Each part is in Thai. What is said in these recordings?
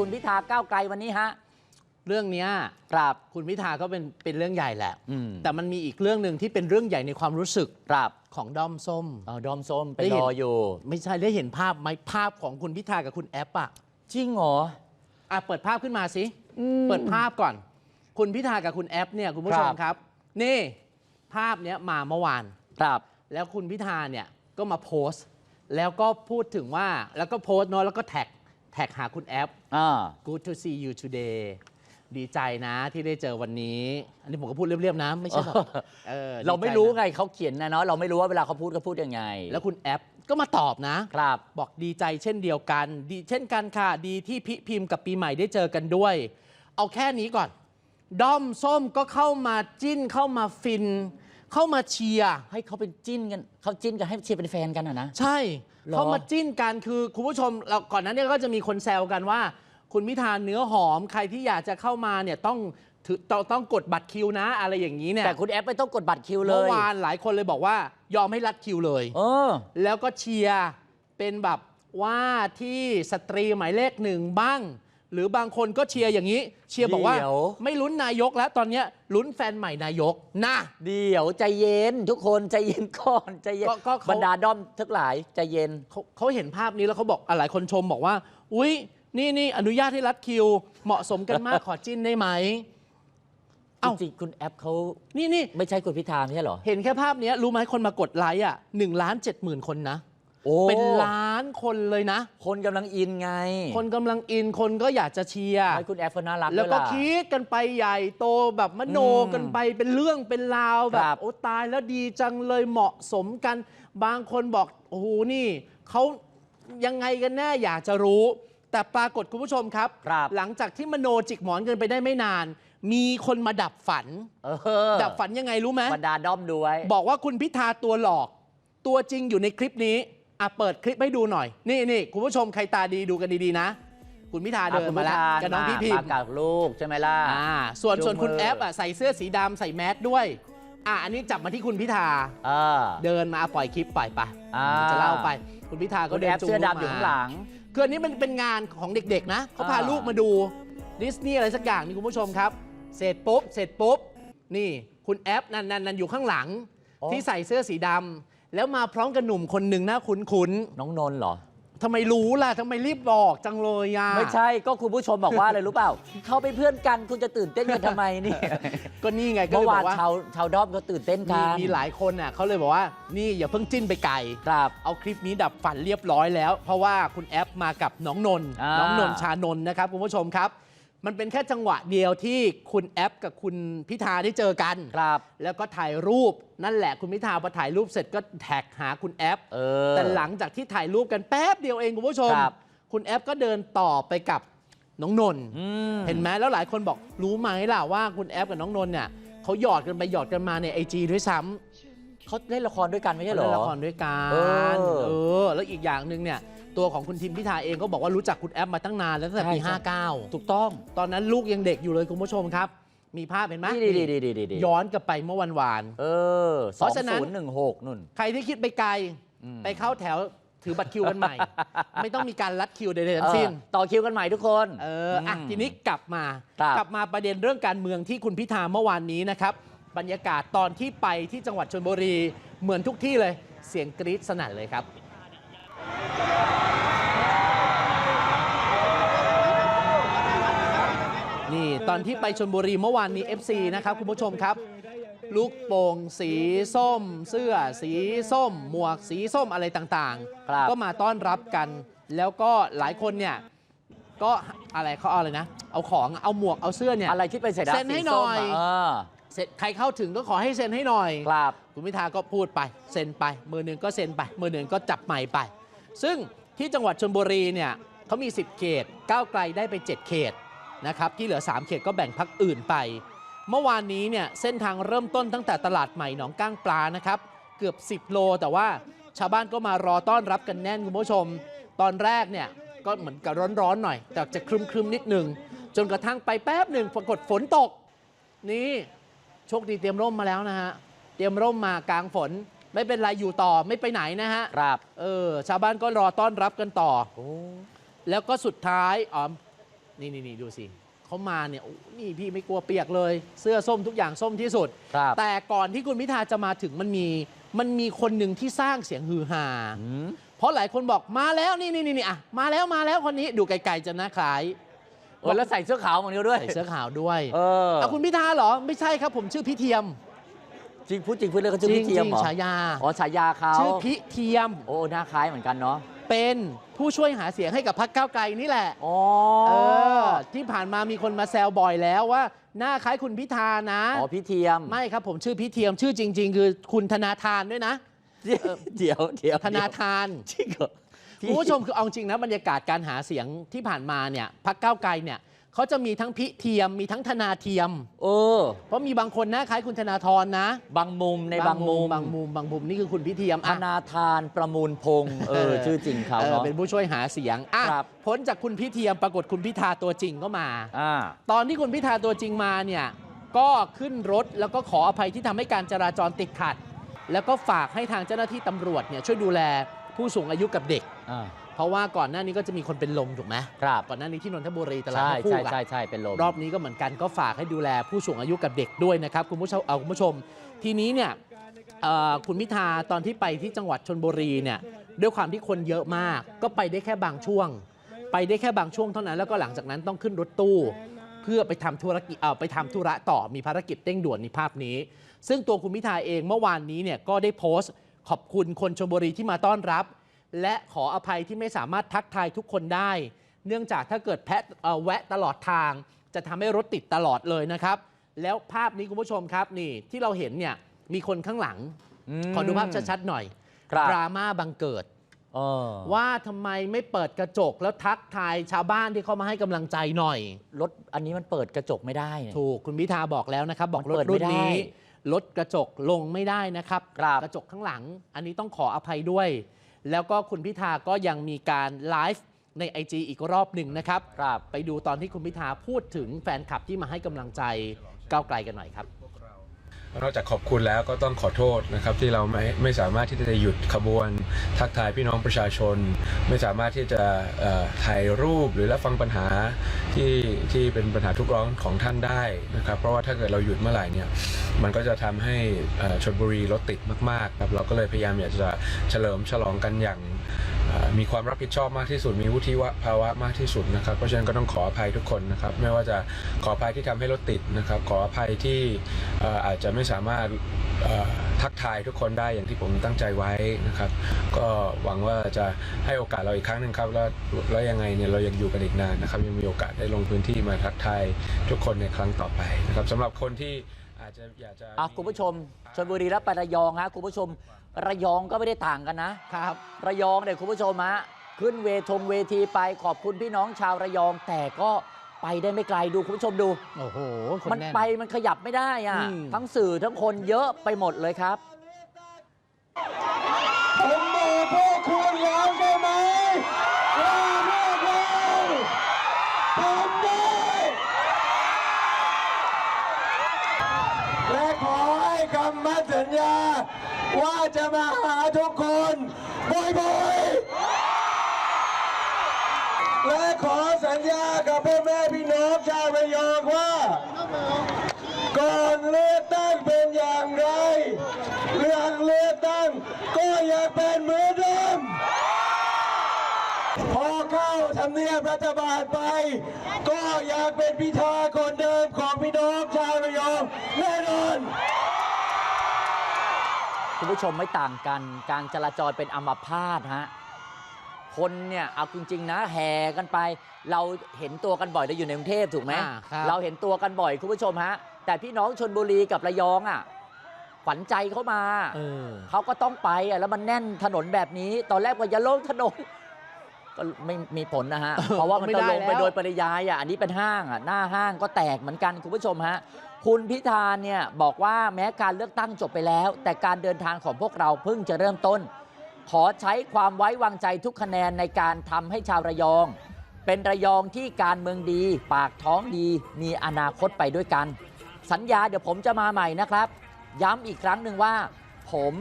คุณพิธาก้าวไกลวันนี้ฮะเรื่องเนี้ยครับคุณพิธาก็เป็นเป็นเรื่องใหญ่แหละอืมแต่มันมีอีกเรื่องหนึ่งที่เป็นเรื่องใหญ่ในความรู้สึกครับของด้อมส้มเอาดอมส้มไปได้รเห็นออยู่ ไม่ใช่ได้เห็นภาพไหมภาพของคุณพิธากับคุณแอปอะจริงเหรออะเปิดภาพขึ้นมาสิอืมเปิดภาพก่อน คุณพิธากับคุณแอปเนี่ยคุณผู้ชมครับครับ นี่ภาพเนี้ยมาเมื่อวานครับ แล้วคุณพิธาเนี่ยก็มาโพสต์ แล้วก็พูดถึงว่าแล้วก็โพสต์เนาะแล้วก็แท็ก แท็กหาคุณแอป อ่า Good to see you today ดีใจนะที่ได้เจอวันนี้ อันนี้ผมก็พูดเรียบๆนะ ไม่ใช่แบบเออเราไม่ดีใจรู้นะไงเขาเขียนนะเนาะเราไม่รู้ว่าเวลาเขาพูดเขาพูดยังไงแล้วคุณแอปก็มาตอบนะ ครับ บอกดีใจเช่นเดียวกัน ดีเช่นกันค่ะ ดีที่พิพิมพ์กับปีใหม่ได้เจอกันด้วย เอาแค่นี้ก่อน ด้อมส้มก็เข้ามาจิ้นเข้ามาฟิน เข้ามาเชียร์ให้เขาเป็นจิ้นกันเขาจิ้นกันให้เชียร์เป็นแฟนกันอะนะ ใช่หรอ เขามาจิ้นกันคือคุณผู้ชมเราก่อนหนั้นเนี่ยก็จะมีคนแซวกันว่า คุณพิธาเนื้อหอมใครที่อยากจะเข้ามาเนี่ยต้องถือต้องต้องกดบัตรคิวนะ อะไรอย่างนี้เนี่ยแต่คุณแอปไม่ต้องกดบัตรคิวเลเมื่อย วานหลายคนเลยบอกว่ายอมให้รัดคิวเลย เออ แล้วก็เชียร์เป็นแบบว่าที่สตรีหมายเลขหนึ่งบ้าง หรือบางคนก็เชียร์อย่างนี้ เชียร์บอกว่าเดี๋ยว ไม่ลุ้นนายกแล้วตอนเนี้ยลุ้นแฟนใหม่นายกนะ เดี๋ยวใจเย็น ทุกคนใจเย็นก่อนใจเย็นก็ก็เขา บรรดาด้อมทั้งหลายใจเย็น เขาเขาเห็นภาพนี้แล้วเขาบอกอะหลายคนชมบอกว่า อุ๊ย นี่นี่อนุญาตให้รัดคิว เหมาะสมกันมาก ขอจิ้นได้ไหมจเอ้าริงๆคุณแอปเขานี่นี่ไม่ใช่คุณพิธาไม่ใช่เหรอ เห็นแค่ภาพเนี้ยรู้ไหมคนมากดไลค์อะหนึ่งล้านเจ็ดหมื่นคนนะ โอ้ เป็นล้านคนเลยนะ คนกำลังอินไงคนกำลังอินคนก็อยากจะเชียร์ ให้คุณแอปเขาน่ารักแล้วก็ด้วยะ คิดกันไปใหญ่โตแบบมโนอืมกันไปเป็นเรื่องเป็นราวแบครับ บ โอ้ตายแล้วดีจังเลยเหมาะสมกัน บางคนบอก โอ้โหนี่เขายังไงกันแน่อยากจะรู้ แต่ปรากฏคุณผู้ชมครับ ครับ หลังจากที่มโนจิกหมอนกันไปได้ไม่นาน มีคนมาดับฝัน เออดับฝันยังไงรู้ไหม บรรดาด้อมดูไว้บอกว่าคุณพิธาตัวหลอก ตัวจริงอยู่ในคลิปนี้ อะเปิดคลิปให้ดูหน่อย นี่นี่คุณผู้ชมใครตาดีดูกันดีๆนะ คุณพิธาเดินมาแล้วกับน้องพี่พิมมากับลูกใช่ไหมล่ะอ่าส่วนส่วนคุณจูงมือแอปอะใส่เสื้อสีดำใส่แมสด้วยอ่าอันนี้จับมาที่คุณพิธาเออเดินมาปล่อยคลิปปล่อยไปอ่าจะเล่าไป คุณพิธาก็คุณเดินแอปจูงเสื้อลูกดำอยู่ข้างหลังคืออันนี้มันเป็นงานของเด็กๆนะเขาพาอ่าลูกมาดูดิสนีย์อะไรสักอย่างนี่คุณผู้ชมครับ เสร็จปุ๊บเสร็จปุ๊บนี่คุณแอปนั่นนั่นนั่นอยู่ข้างหลัง ที่ใส่เสื้อสีดำ แล้วมาพร้อมกับหนุ่มคนหนึ่งหน้าคุ้นน้องนนท์เหรอ ๆทำไมรู้ล่ะทำไมรีบบอกจังเลยอะไม่ใช่ก็คุณผู้ชมบอกว่าอะไรรู้เปล่า เขาเป็นเพื่อนกันคุณจะตื่นเต้นกันทำไมนี่ก็นี่ไงก็เมื่เลอยบวาอนกว่าชาวชาวด้อมก็ตื่นเต้นมีกันมีหลายคนน่ะเขาเลยบอกว่านี่อย่าเพิ่งจิ้นไปไกล ครับ เอาคลิปนี้ดับฝันเรียบร้อยแล้ว เพราะว่าคุณแอปมากับน้องนนท์อ่า น้องนนท์ชานนท์นะครับคุณผู้ชมครับ มันเป็นแค่จังหวะเดียวที่คุณแอปกับคุณพิธาได้เจอกัน ครับ แล้วก็ถ่ายรูปนั่นแหละคุณพิธาพอถ่ายรูปเสร็จก็แท็กหาคุณแอป เออ แต่หลังจากที่ถ่ายรูปกันแป๊บเดียวเองคุณผู้ชม ครับ คุณแอปก็เดินต่อไปกับน้องนนท์ อืม เห็นไหมแล้วหลายคนบอกรู้ไหมล่ะว่าคุณแอปกับน้องนนท์เนี่ยเขาหยอดกันไปหยอดกันมาในไอจีด้วยซ้ำ เขาเล่นละครด้วยกันไม่ใช่เหรเล่อนละครด้วยกันเออ เออ แล้วอีกอย่างหนึ่งเนี่ย ตัวของคุณทิมพิธาเองก็บอกว่ารู้จักคุณแอปมาตั้งนานแล้วตั้งแต่ปี ใช่ใช่59 ถูกต้องตอนนั้นลูกยังเด็กอยู่เลยคุณผู้ชมครับ มีภาพเห็นไหมนี่ดีดีดีดีดีย้อนกลับไปเมื่อวันวาน เออเพสองราะฉะนั้น ศูนย์หนึ่งหกนุ่น ใครที่คิดไปไกล อืม ไปเข้าแถวถือบัตรคิวกันใหม่ ไม่ต้องมีการรัดคิวใดๆทั้งสิ้น เออต่อคิวกันใหม่ทุกคน เอออะมทีนี้กลับมา ครับกลับมาประเด็นเรื่องการเมืองที่คุณพิธาเมื่อวานนี้นะครับ บรรยากาศตอนที่ไปที่จังหวัดชลบุรีเหมือนทุกที่เลยเสียงกรี๊ดสนั่นเลยครับนี่ตอนที่ไปชลบุรีเมื่อวานนี้ FC นะครับคุณผู้ชมครับ ลูกโป่งสีส้ม เสื้อสีส้ม หมวกสีส้มอะไรต่างครับๆก็มาต้อนรับกัน แล้วก็หลายคนเนี่ยก็อะไรเขาเอาอะไรนะ เอาของเอาหมวกเอาเสื้อเนี่ยอะไรที่เป็นเศษเซ็นให้หน่อย เออเสร็จใครเข้าถึงก็ขอให้เซ็นให้หน่อย ครับ คุณพิธาก็พูดไป เซ็นไป มือหนึ่งก็เซ็นไป มือหนึ่งก็จับไมค์ไป ซึ่งที่จังหวัดชลบุรีเนี่ยเขามี 10 เขต ก้าวไกลได้ไป 7 เขตนะครับ ที่เหลือ 3 เขตก็แบ่งพักอื่นไป เมื่อวานนี้เนี่ยเส้นทางเริ่มต้นตั้งแต่ตลาดใหม่หนองก้างปลานะครับ เกือบ 10 โล แต่ว่าชาวบ้านก็มารอต้อนรับกันแน่นคุณผู้ชม ตอนแรกเนี่ยก็เหมือนกับร้อนๆหน่อย แต่จะครึมๆนิดหนึ่งจนกระทั่งไปแป๊บหนึ่งปรากฏฝนตก นี่ โชคดีเตรียมร่มมาแล้วนะฮะ เตรียมร่มมากลางฝน ไม่เป็นไรอยู่ต่อไม่ไปไหนนะฮะ ครับเออ ชาวบ้านก็รอต้อนรับกันต่อ โอ้แล้วก็สุดท้ายอ๋อนี่นี่นี่ดูสิเขามาเนี่ยโอ้นี่พี่ไม่กลัวเปียกเลย เสื้อส้มทุกอย่างส้มที่สุด ครับแต่ก่อนที่คุณพิธาจะมาถึงมันมีมันมีคนหนึ่งที่สร้างเสียงฮือฮา อืมเพราะหลายคนบอกมาแล้วนี่นี่นี่นี่อะมาแล้วมาแล้วคนนี้ดูไกลๆจะน่าคล้าย เออแล้วใส่เสื้อขาวเหมือนกันด้วยใส่เสื้อขาวด้วยเออเอาคุณพิธาเหรอไม่ใช่ครับผมชื่อพิเทียมจริงพูดจริงพูดเลยเขาชื่อพี่เทียมเหรอฉายาอ๋อฉายาเขาชื่อพิเทียม โอ้หน้าคล้ายเหมือนกันเนาะเป็นผู้ช่วยหาเสียงให้กับพรรคก้าวไกลนี่แหละอ๋อเออที่ผ่านมามีคนมาแซวบ่อยแล้วว่า หน้าคล้ายคุณพิธานะอ๋อพี่เทียมไม่ครับผมชื่อพิเทียมชื่อจริง ๆ คือคุณธนาธานด้วยนะเดี๋ยวเดี๋ยวเดี๋ยวธนาธานจริงเหรอพี่ คุณผู้ชมคือเอาจริงนะบรรยากาศการหาเสียงที่ผ่านมาเนี่ยพรรคก้าวไกลเนี่ยเขาจะมีทั้งพิเทียมมีทั้งธนาเทียม เออ เพราะมีบางคนหน้าคล้ายคุณธนาธรนะ บางมุมในบางมุม บางมุมบางมุมนี่คือคุณพิเทียมธอะ นาธานประมูลพงษ์เออ ชื่อจริงเขาเออเนาะ เป็นผู้ช่วยหาเสียงอะครับ พ้นจากคุณพิเทียมปรากฏคุณพิธาตัวจริงก็มา อ่า ตอนที่คุณพิธาตัวจริงมาเนี่ยก็ขึ้นรถแล้วก็ขออภัยที่ทำให้การจราจรติดขัด แล้วก็ฝากให้ทางเจ้าหน้าที่ตำรวจเนี่ยช่วยดูแล ผู้สูงอายุกับเด็ก อ่า เพราะว่าก่อนหน้านี้ก็จะมีคนเป็นลมถูกไหมครับก่อนหน้านี้ที่นนทบุรีตลาดใช่นกฮูใช่กอะใช่ใช่เป็นลม รอบนี้ก็เหมือนกันก็ฝากให้ดูแลผู้สูงอายุกับเด็กด้วยนะครับคุณผู้ชมเอาคุณผู้ชม ทีนี้เนี่ยเอ่อคุณพิธาตอนที่ไปที่จังหวัดชนบุรีเนี่ยด้วยความที่คนเยอะมาก ก็ไปได้แค่บางช่วง ไปได้แค่บางช่วงเท่านั้นแล้วก็หลังจากนั้นต้องขึ้นรถตู้ เพื่อไปทำธุรกิจเอ่อไปทำธุระต่อมีภารกิจเร่งด่วนในภาพนี้ ซึ่งตัวคุณพิธาเองเมื่อวานนี้เนี่ยก็ได้โพสต์ ขอบคุณคนชลบุรีที่มาต้อนรับ และขออภัยที่ไม่สามารถทักทายทุกคนได้ เนื่องจากถ้าเกิดแพะเอ่อแวะตลอดทาง จะทำให้รถติดตลอดเลยนะครับ แล้วภาพนี้คุณผู้ชมครับนี่ที่เราเห็นเนี่ยมีคนข้างหลังมขอดูภาพชัดๆหน่อยครับดราม่าบังเกิดเออว่าทำไมไม่เปิดกระจกแล้วทักทายชาวบ้านที่เข้ามาให้กำลังใจหน่อย รถอันนี้มันเปิดกระจกไม่ได้เนี่ยถูกคุณพิธาบอกแล้วนะครับ บอกมันรถเปิดรุ่ไม่นได้นี้ ลดกระจกลงไม่ได้นะครับ ครับกระจกข้างหลัง อันนี้ต้องขออภัยด้วย แล้วก็คุณพิธาก็ยังมีการไลฟ์ใน IG อีกรอบหนึ่งนะครับ ครับ ไปดูตอนที่คุณพิธาพูดถึงแฟนคลับที่มาให้กำลังใจก้าวไกลกันหน่อยครับ นอกจากขอบคุณแล้วก็ต้องขอโทษนะครับที่เราไม่ไม่สามารถที่จะหยุดขบวน ทักทายพี่น้องประชาชน ไม่สามารถที่จะถ่ายรูปหรือรับฟังปัญหาที่ที่เป็นปัญหาทุกร้องของท่านได้นะครับ เพราะว่าถ้าเกิดเราหยุดเมื่อไหร่เนี่ยมันก็จะทำให้ชนบุรีรถติดมากๆครับเราก็เลยพยายามอยากจะเฉลิมฉลองกันอย่าง มีความรับผิดชอบมากที่สุด มีวุฒิภาวะมากที่สุดนะครับ เพราะฉะนั้นก็ต้องขออภัยทุกคนนะครับ ไม่ว่าจะขออภัยที่ทำให้รถติดนะครับ ขออภัยที่อาจจะไม่สามารถทักทายทุกคนได้อย่างที่ผมตั้งใจไว้นะครับ ก็หวังว่าจะให้โอกาสเราอีกครั้งหนึ่งครับ แล้วแล้วยังไงเนี่ยเรายังอยู่กันอีกนานนะครับ ยังมีโอกาสได้ลงพื้นที่มาทักทายทุกคนในครั้งต่อไปนะครับสำหรับคนที่ อาจจะอยากจะอะคุณผู้ชมชลบุรีรับไประยองฮะคุณผู้ชม ระยองก็ไม่ได้ต่างกันนะครับ ระยองเนี่ยคุณผู้ชมฮะขึ้นเวทงเวทีไปขอบคุณพี่น้องชาวระยอง แต่ก็ไปได้ไม่ไกลดูคุณผู้ชมดู โอ้โหคนมันแน่นไปมันขยับไม่ได้อะอืม ทั้งสื่อทั้งคนเยอะไปหมดเลยครับผ ญา ว่าจะมาหาทุกคนบ่อยๆ และขอสัญญากับพ่อแม่พี่น้องชาวระยองว่า ก่อนเลือกตั้งเป็นอย่างไรเรื่องเลือกตั้งก็ยังเป็นเหมือนเดิมพอเข้าทำเนียบรัฐบาลไป ก็อยังเป็นพิธาคนเดิมของพี่น้องชาวระยอง คุณผู้ชมไม่ต่างกัน การจราจรเป็นอัมพาตฮะคนเนี่ยเอาจริงๆนะแห่กันไป เราเห็นตัวกันบ่อยเราอยู่ในกรุงเทพถูกไหมอ่าครับ เราเห็นตัวกันบ่อยคุณผู้ชมฮะแต่พี่น้องชนบุรีกับระยองอะขวัญใจเขามา เออ เขาก็ต้องไปอะแล้วมันแน่นถนนแบบนี้ ตอนแรกว่าจะลงถนน ก็ไม่มีผลนะฮะ เพราะว่ามันไม่จะได้ลงไปแล้ว โดยปริยายอะอันนี้เป็นห้างอะหน้าห้างก็แตกเหมือนกันคุณผู้ชมฮะ คุณพิธาเนี่ยบอกว่าแม้การเลือกตั้งจบไปแล้ว แต่การเดินทางของพวกเราเพิ่งจะเริ่มต้น ขอใช้ความไว้วางใจทุกคะแนนในการทำให้ชาวระยอง เป็นระยองที่การเมืองดี ปากท้องดีมีอนาคตไปด้วยกัน สัญญาเดี๋ยวผมจะมาใหม่นะครับ ย้ำอีกครั้งหนึ่งว่า ผม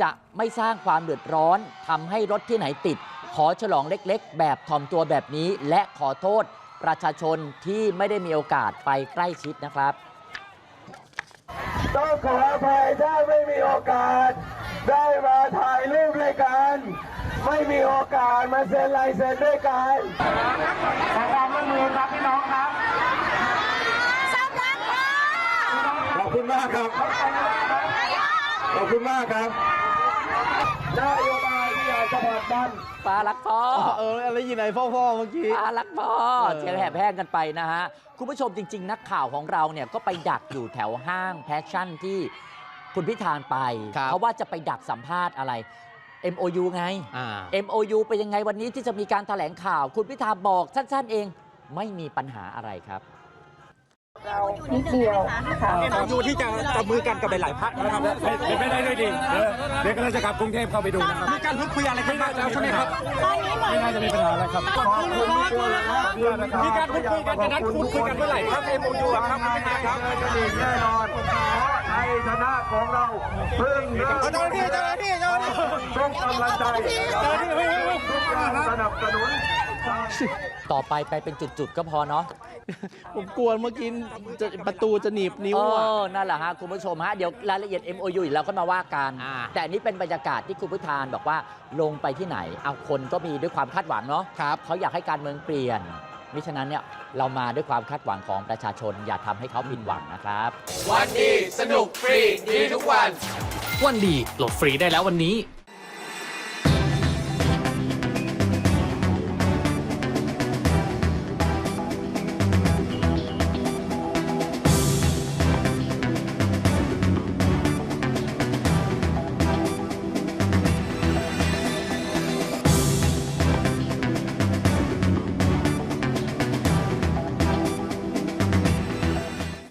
จะไม่สร้างความเดือดร้อนทำให้รถที่ไหนติด ขอฉลองเล็กๆ แบบถ่อมตัวแบบนี้ และขอโทษประชาชนที่ไม่ได้มีโอกาสไปใกล้ชิดนะครับ ต้องขออภัยถ้าไม่มีโอกาส ได้มาถ่ายรูปด้วยกัน ไม่มีโอกาสมาเซ็นลายเซ็นด้วยกันขอความร่วมมือครับพี่น้องครับขอบคุณมากครับ ขอบคุณมากครับนโยบายที่อยาก จะผลักดันปลารักพ่อเอออะไรยินไหนพ่อพ่อเมื่อกี้ปลารักพ่อเออเชียร์แหบแห้งกันไปนะฮะ คุณผู้ชมจริง ๆ นักข่าวของเราเนี่ยก็ไปดักอยู่แถวห้างแพชชั่นที่คุณพิธานไป เพราะว่าจะไปดักสัมภาษณ์อะไร MOU ไงอ่า MOU เป็นยังไงวันนี้ที่จะมีการแถลงข่าว คุณพิธาบอกสั้น ๆ เองไม่มีปัญหาอะไรครับ นิดเดียวค่ะดูที่จะจับมือกันกับหลายๆพักนะครับเป็นไปได้ด้วยดีเดี๋ยวก็จะกลับกรุงเทพเข้าไปดูนะครับมีการพูดคุยอะไรกันบ้างแล้วใช่ไหมครับไม่น่าจะมีปัญหาอะไรครับมีการพูดคุยกันจะนัดพูดคุยกันเมื่อไหร่ครับ MOU อะครับคุณพิธาครับแน่นอนเพราะไทยชนะของเราเพิ่งเริ่มเจ้าหน้าที่เจ้าหน้าที่เจ้าหน้าที่ทุกกำลังใจทุกการสนับสนุน ต่อไปไปเป็นจุดๆก็พอเนาะผมกลัวเมื่อกี้จะประตูจะหนีบนิ้วเออะ อนั่นแหละฮะคุณผู้ชมฮะ เดี๋ยวรายละเอียด MOU อีกแล้วก็มาว่ากัน อ่า แต่อันนี้เป็นบรรยากาศที่คุณพิธานบอกว่าลงไปที่ไหน เอาคนก็มีด้วยความคาดหวังเนาะครับ เขาอยากให้การเมืองเปลี่ยน มิฉะนั้นเนี่ยเรามาด้วยความคาดหวังของประชาชน อย่าทำให้เขาผิดหวังนะครับ วันดี สนุกฟรี ดีทุกวัน วันดีโหลดฟรีได้แล้ววันนี้